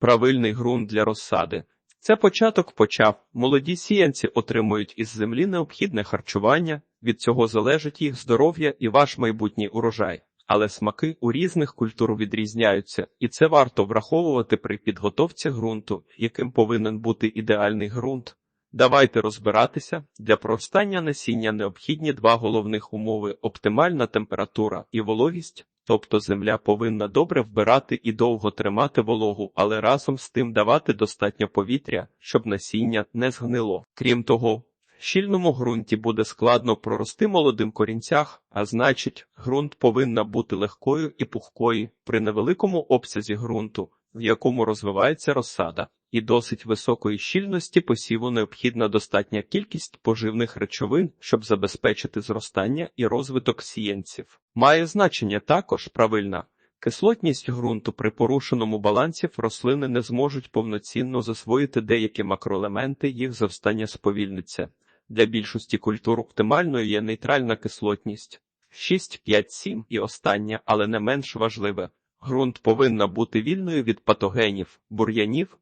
Правильний ґрунт для розсади. Це початок почав. Молоді сіянці отримують із землі необхідне харчування, від цього залежить їх здоров'я і ваш майбутній урожай. Але смаки у різних культур відрізняються, і це варто враховувати при підготовці ґрунту, яким повинен бути ідеальний ґрунт. Давайте розбиратися. Для проростання насіння необхідні два головних умови: оптимальна температура і вологість. Тобто земля повинна добре вбирати і довго тримати вологу, але разом з тим давати достатньо повітря, щоб насіння не згнило. Крім того, в щільному ґрунті буде складно прорости молодим корінцях, а значить, ґрунт повинна бути легкою і пухкою при невеликому обсязі ґрунту, в якому розвивається розсада, і досить високої щільності посіву необхідна достатня кількість поживних речовин, щоб забезпечити зростання і розвиток сіянців. Має значення також правильна кислотність ґрунту при порушеному балансі рослини не зможуть повноцінно засвоїти деякі макроелементи, їх зростання сповільниться. Для більшості культур оптимальною є нейтральна кислотність 6, 5, 7 і останнє, але не менш важливе. Ґрунт повинна бути вільною від патогенів, бур'янів,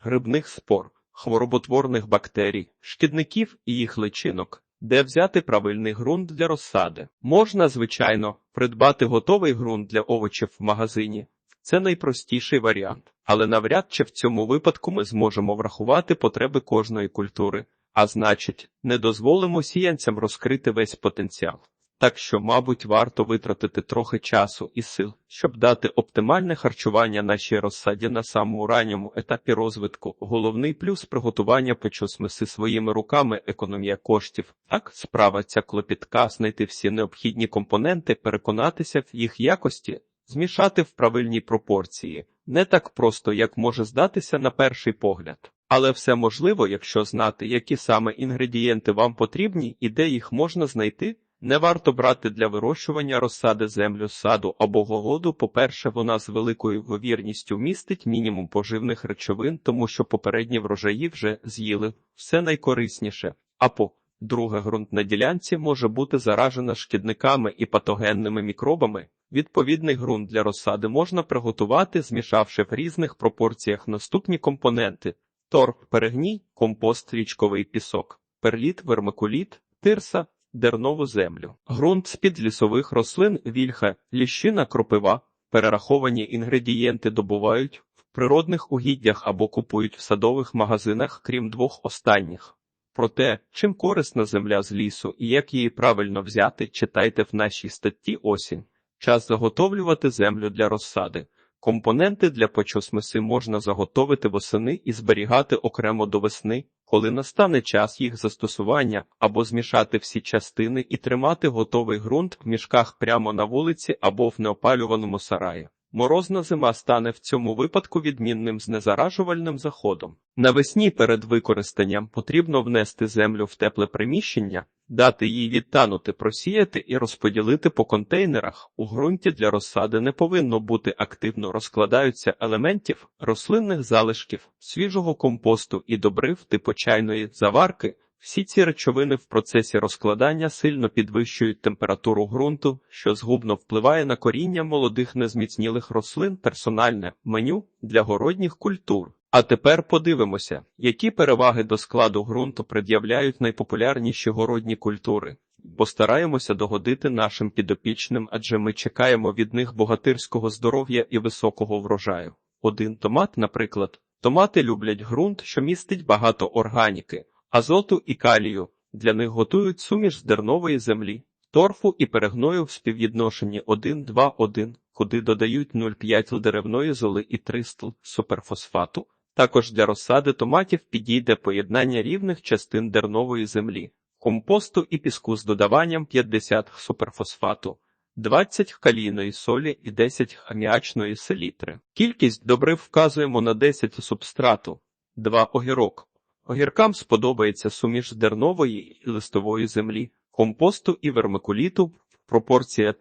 грибних спор, хвороботворних бактерій, шкідників і їх личинок. Де взяти правильний ґрунт для розсади? Можна, звичайно, придбати готовий ґрунт для овочів в магазині. Це найпростіший варіант, але навряд чи в цьому випадку ми зможемо врахувати потреби кожної культури, а значить, не дозволимо сіянцям розкрити весь потенціал. Так що, мабуть, варто витратити трохи часу і сил, щоб дати оптимальне харчування нашій розсаді на самому ранньому етапі розвитку. Головний плюс приготування печосмиси своїми руками економія коштів. Так, справа ця клопітка знайти всі необхідні компоненти, переконатися в їх якості, змішати в правильній пропорції. Не так просто, як може здатися на перший погляд. Але все можливо, якщо знати, які саме інгредієнти вам потрібні і де їх можна знайти. Не варто брати для вирощування розсади землю саду або городу. По-перше, вона з великою ймовірністю містить мінімум поживних речовин, тому що попередні врожаї вже з'їли все найкорисніше. А по друге, ґрунт на ділянці може бути заражена шкідниками і патогенними мікробами. Відповідний ґрунт для розсади можна приготувати, змішавши в різних пропорціях наступні компоненти: торф, перегній, компост, річковий пісок, перліт, вермикуліт, тирса дернову землю. Ґрунт з-під лісових рослин, вільха, ліщина, кропива. Перераховані інгредієнти добувають в природних угіддях або купують в садових магазинах, крім двох останніх. Про те, чим корисна земля з лісу і як її правильно взяти, читайте в нашій статті осінь. Час заготовлювати землю для розсади. Компоненти для почосмиси можна заготовити восени і зберігати окремо до весни, коли настане час їх застосування, або змішати всі частини і тримати готовий ґрунт в мішках прямо на вулиці або в неопалюваному сараї. Морозна зима стане в цьому випадку відмінним знезаражувальним заходом. Навесні перед використанням потрібно внести землю в тепле приміщення, дати їй відтанути, просіяти і розподілити по контейнерах. У ґрунті для розсади не повинно бути активно розкладаються елементів рослинних залишків, свіжого компосту і добрив типу чайної заварки. Всі ці речовини в процесі розкладання сильно підвищують температуру ґрунту, що згубно впливає на коріння молодих незміцнілих рослин персональне меню для городніх культур. А тепер подивимося, які переваги до складу ґрунту пред'являють найпопулярніші городні культури. Постараємося догодити нашим підопічним, адже ми чекаємо від них богатирського здоров'я і високого врожаю. Один томат, наприклад, томати люблять ґрунт, що містить багато органіки азоту і калію. Для них готують суміш з дернової землі, торфу і перегною в співвідношенні 1-2-1, куди додають 0,5 деревної золи і 3 стл суперфосфату. Також для розсади томатів підійде поєднання рівних частин дернової землі, компосту і піску з додаванням 50 суперфосфату. 20 калійної солі і 10 аміачної селітри. Кількість добрив вказуємо на 10 субстрату, 2 огірок. Огіркам сподобається суміш дернової і листової землі, компосту і вермикуліту, пропорція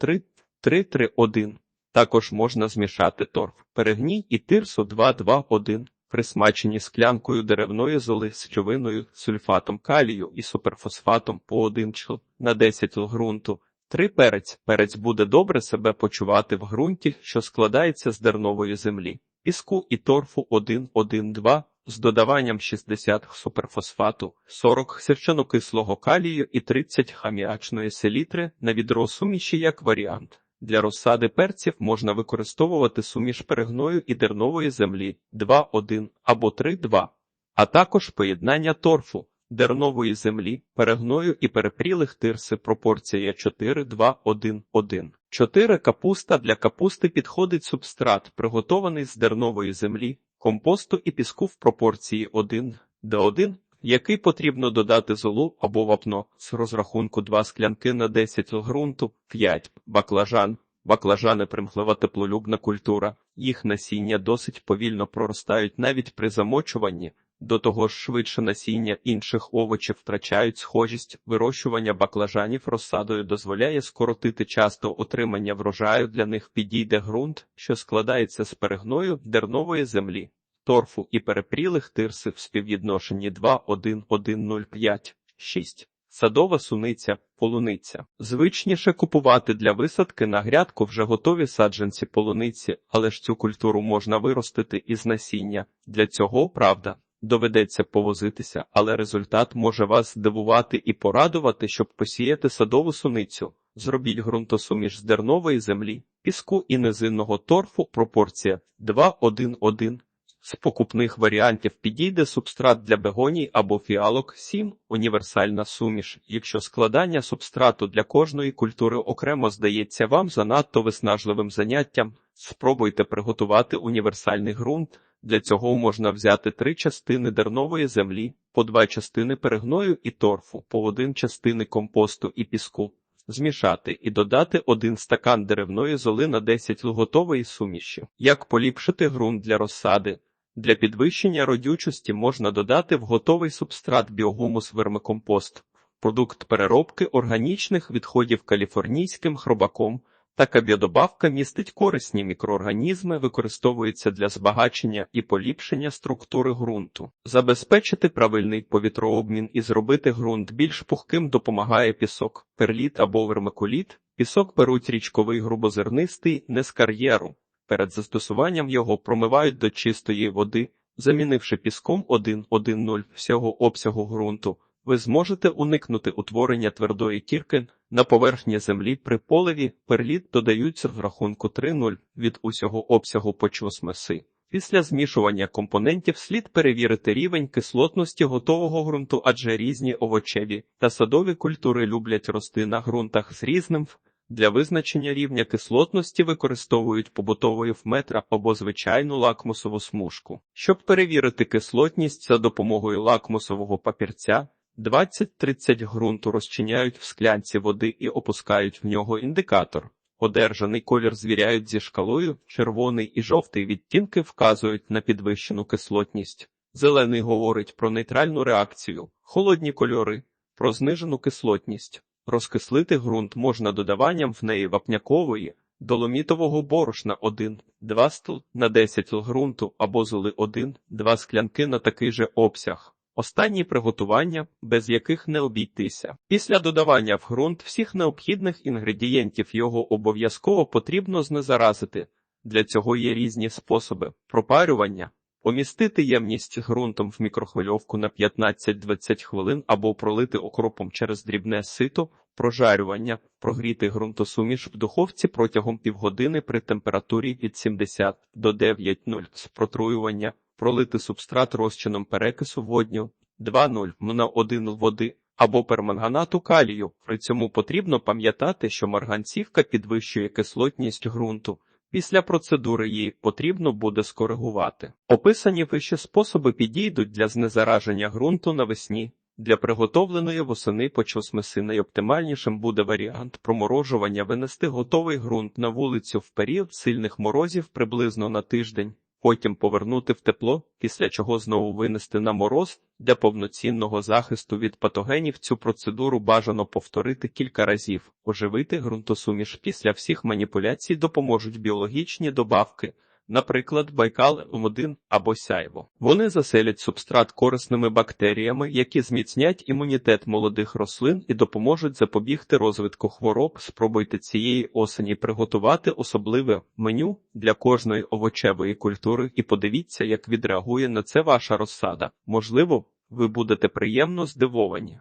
3-3-3-1. Також можна змішати торф, перегній і тирсу 2-2-1, присмачені склянкою деревної золи з човиною, сульфатом калію і суперфосфатом по 1 чл на 10 л ґрунту. Три перець. Перець буде добре себе почувати в ґрунті, що складається з дернової землі. піску і торфу 1,1,2 з додаванням 60 суперфосфату, 40 сірчанокислого калію і 30 хаміачної селітри на відро суміші як варіант. Для розсади перців можна використовувати суміш перегною і дернової землі 2,1 або 3,2, а також поєднання торфу, дернової землі, перегною і перепрілих тирси пропорція 4-2-1-1. 4 капуста для капусти підходить субстрат, приготований з дернової землі, компосту і піску в пропорції 1 до 1, який потрібно додати золу або вапно з розрахунку 2 склянки на 10 ґрунту, 5 баклажан. Баклажани примхлива теплолюбна культура, їх насіння досить повільно проростають навіть при замочуванні, до того ж швидше насіння інших овочів втрачають схожість. Вирощування баклажанів розсадою дозволяє скоротити часто отримання врожаю. Для них підійде ґрунт, що складається з перегною дернової землі, торфу і перепрілих тирси в співвідношенні 2-1-1-0-5-6. Садова суниця, полуниця. Звичніше купувати для висадки на грядку вже готові саджанці полуниці, але ж цю культуру можна виростити із насіння. Для цього, правда, доведеться повозитися, але результат може вас здивувати і порадувати, щоб посіяти садову суницю. Зробіть ґрунтосуміш з дернової землі, піску і низинного торфу пропорція 2-1-1. З покупних варіантів підійде субстрат для бегоній або фіалок 7, універсальна суміш. Якщо складання субстрату для кожної культури окремо здається вам занадто виснажливим заняттям, спробуйте приготувати універсальний ґрунт. Для цього можна взяти три частини дернової землі, по два частини перегною і торфу, по один частини компосту і піску, змішати і додати один стакан деревної золи на 10 готової суміші. Як поліпшити ґрунт для розсади? Для підвищення родючості можна додати в готовий субстрат біогумус вермикомпост, продукт переробки органічних відходів каліфорнійським хробаком. Така біодобавка містить корисні мікроорганізми, використовується для збагачення і поліпшення структури ґрунту. Забезпечити правильний повітрообмін і зробити ґрунт більш пухким допомагає пісок, перліт або вермикуліт. Пісок беруть річковий грубозернистий не з кар'єру. Перед застосуванням його промивають до чистої води, замінивши піском 1,1,0 всього обсягу ґрунту. Ви зможете уникнути утворення твердої кірки на поверхні землі при поливі, перліт додаються в рахунку 3,0 від усього обсягу почвосмеси. Після змішування компонентів слід перевірити рівень кислотності готового ґрунту, адже різні овочеві та садові культури люблять рости на ґрунтах з різним для визначення рівня кислотності використовують побутовий метра або звичайну лакмусову смужку. Щоб перевірити кислотність за допомогою лакмусового папірця, 20-30 ґрунту розчиняють в склянці води і опускають в нього індикатор. Одержаний колір звіряють зі шкалою, червоний і жовтий відтінки вказують на підвищену кислотність. Зелений говорить про нейтральну реакцію, холодні кольори, про знижену кислотність. Розкислити ґрунт можна додаванням в неї вапнякової, доломітового борошна 1, 2 стл на 10 л ґрунту або золи 1, 2 склянки на такий же обсяг. Останні приготування, без яких не обійтися. Після додавання в ґрунт всіх необхідних інгредієнтів його обов'язково потрібно знезаразити. Для цього є різні способи. Пропарювання, помістити ємність ґрунтом в мікрохвильовку на 15-20 хвилин або пролити окропом через дрібне сито, прожарювання, прогріти ґрунтосуміш в духовці протягом півгодини при температурі від 70 до 9,0 з протруювання, пролити субстрат розчином перекису водню 2,0 на 1 води або перманганату калію. При цьому потрібно пам'ятати, що марганцівка підвищує кислотність ґрунту. Після процедури її потрібно буде скоригувати. Описані вище способи підійдуть для знезараження ґрунту навесні. Для приготовленої восени почвосмеси найоптимальнішим буде варіант проморожування винести готовий ґрунт на вулицю в період сильних морозів приблизно на тиждень, потім повернути в тепло, після чого знову винести на мороз. Для повноцінного захисту від патогенів цю процедуру бажано повторити кілька разів. Оживити ґрунтосуміш після всіх маніпуляцій допоможуть біологічні добавки. Наприклад, Байкал М1 або Сяйво. Вони заселять субстрат корисними бактеріями, які зміцнять імунітет молодих рослин і допоможуть запобігти розвитку хвороб. Спробуйте цієї осені приготувати особливе меню для кожної овочевої культури і подивіться, як відреагує на це ваша розсада. Можливо, ви будете приємно здивовані.